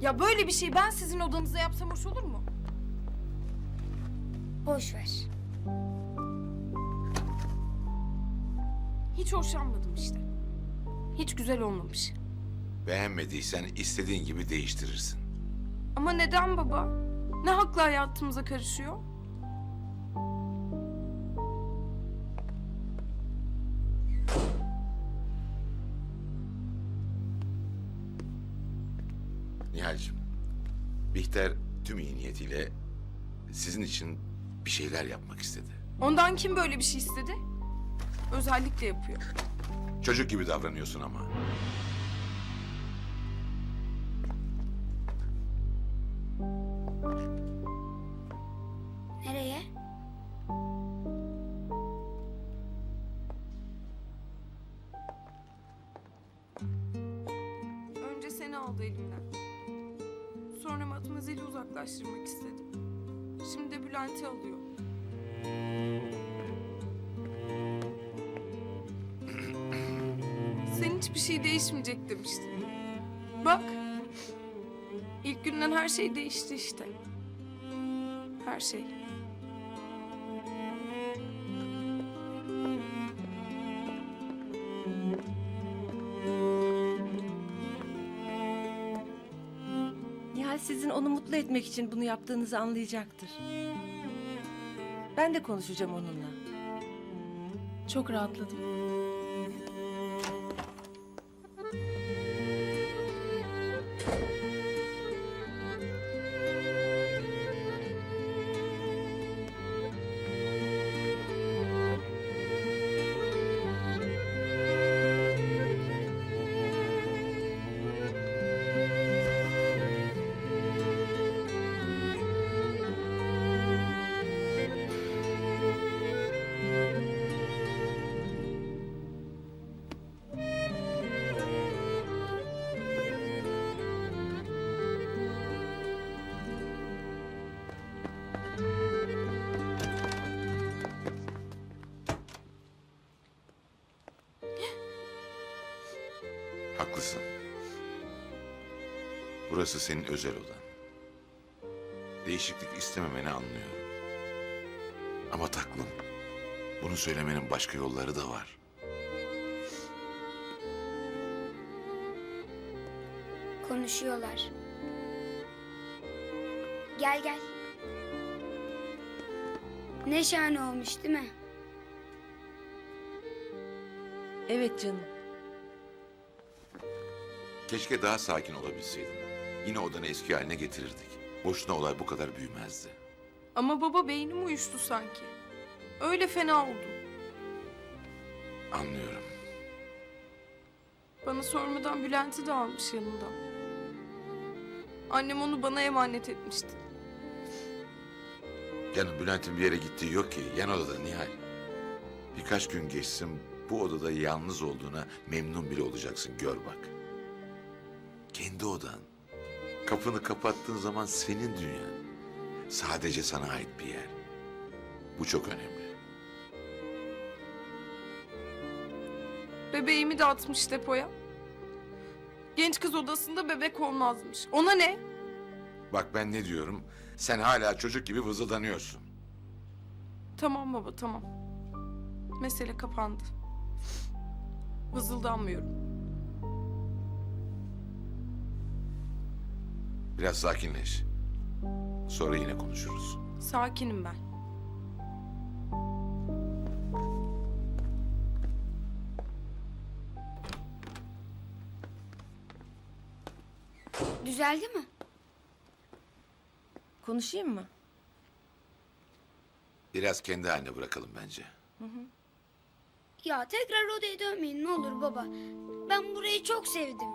Ya böyle bir şey ben sizin odanıza yapsam hoş olur mu? Boş ver. Hiç hoşlanmadım işte. Hiç güzel olmamış. Beğenmediysen istediğin gibi değiştirirsin. Ama neden baba? Ne hakla hayatımıza karışıyor? Nihal'cim, Bihter tüm iyi niyetiyle sizin için bir şeyler yapmak istedi. Ondan kim böyle bir şey istedi? Özellikle yapıyor. Çocuk gibi davranıyorsun ama. Nereye? Önce seni aldı elimden. Matmazeli uzaklaştırmak istedi. Şimdi de Bülent'i alıyor. Sen hiçbir şey değişmeyecek demiştin. Bak. İlk günden her şey değişti işte. Her şey. Sizin onu mutlu etmek için bunu yaptığınızı anlayacaktır. Ben de konuşacağım onunla. Çok rahatladım. Haklısın. Burası senin özel odan. Değişiklik istememeni anlıyorum. Ama taklım, bunu söylemenin başka yolları da var. Konuşuyorlar. Gel gel. Ne şahane olmuş değil mi? Evet canım. Keşke daha sakin olabilseydin. Yine odanı eski haline getirirdik. Boşuna olay bu kadar büyümezdi. Ama baba beynim uyuştu sanki. Öyle fena oldu. Anlıyorum. Bana sormadan Bülent'i de almış yanından. Annem onu bana emanet etmişti. Canım Bülent'in bir yere gittiği yok ki. Yan odada Nihal. Birkaç gün geçsin bu odada yalnız olduğuna memnun bile olacaksın. Gör bak. Kendi odan. Kapını kapattığın zaman senin dünyan. Sadece sana ait bir yer. Bu çok önemli. Bebeğimi de atmış depoya. Genç kız odasında bebek olmazmış. Ona ne? Bak ben ne diyorum? Sen hala çocuk gibi vızıldanıyorsun. Tamam baba tamam. Mesele kapandı. Vızıldanmıyorum. Biraz sakinleş. Sonra yine konuşuruz. Sakinim ben. Düzeldi mi? Konuşayım mı? Biraz kendi haline bırakalım bence. Ya tekrar odaya dönmeyin ne olur baba. Ben burayı çok sevdim.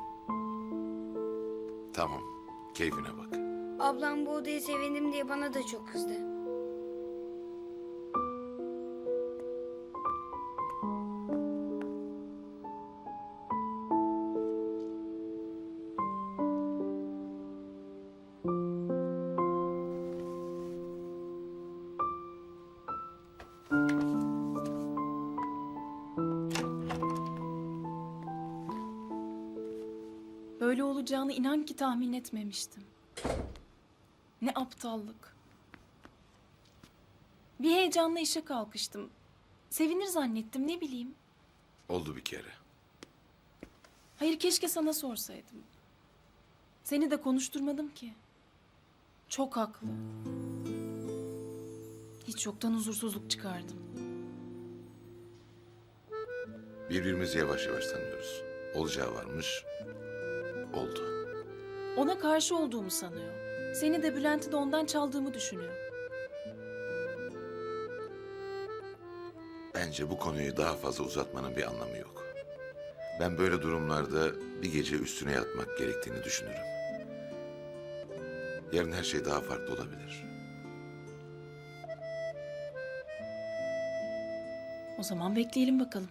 Tamam. Keyfine bak. Ablam bu odayı sevindim diye bana da çok kızdı. Böyle olacağını inan ki tahmin etmemiştim. Ne aptallık. Bir heyecanla işe kalkıştım. Sevinir zannettim ne bileyim. Oldu bir kere. Hayır keşke sana sorsaydım. Seni de konuşturmadım ki. Çok haklı. Hiç yoktan huzursuzluk çıkardım. Birbirimizi yavaş yavaş tanıyoruz. Olacağı varmış, Oldu. Ona karşı olduğumu sanıyor. Seni de Bülent'i de ondan çaldığımı düşünüyor. Bence bu konuyu daha fazla uzatmanın bir anlamı yok. Ben böyle durumlarda bir gece üstüne yatmak gerektiğini düşünürüm. Yarın her şey daha farklı olabilir. O zaman bekleyelim bakalım.